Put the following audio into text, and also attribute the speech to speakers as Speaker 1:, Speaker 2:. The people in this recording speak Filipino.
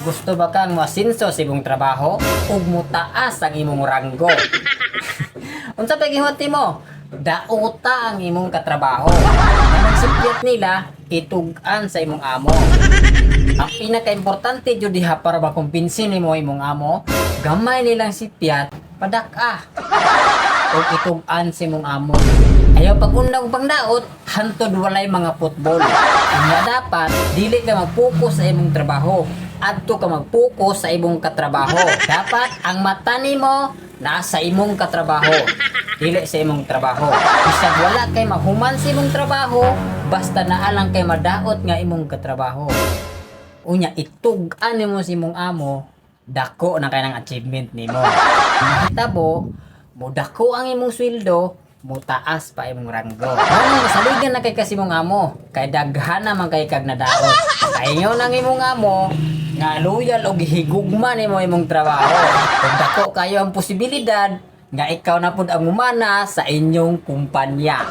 Speaker 1: Gusto ba kang masinso sa imong trabaho ug mutaas ang imong ranggo? Unsa pa gihuti mo? Dauta ang imong katrabaho. Ang sikyat nila itugan sa imong amo. Ang pinaka-importante jud diha para makumpinsin nimo imong amo, gamay nilang sipyat padak-ah. o itugan sa imong amo. Ayaw pag-unang pang daot, hantod walay mga football. Kanya dili ka mag-focus sa imong trabaho. Adto ka mag-focus sa imong katrabaho. Dapat, ang mata nimo nasa imong katrabaho. Dili sa imong trabaho. Bisag wala kay mahuman sa imong trabaho, basta naalang kay madaot nga imong katrabaho. Unya, itugan nimo sa imong amo, dako na kay ng achievement nimo. Mahitabo, mudako ang imong sweldo, mutaas pa imong ranggo. Ano masaligan na kay kasi mong amo, kay daghan naman kay kag nadaot. Kayo nang imong amo, nga loyal og higugma nimo imong trabaho. Kung dako kayo ang posibilidad nga ikaw na pud ang umana sa inyong kumpanya.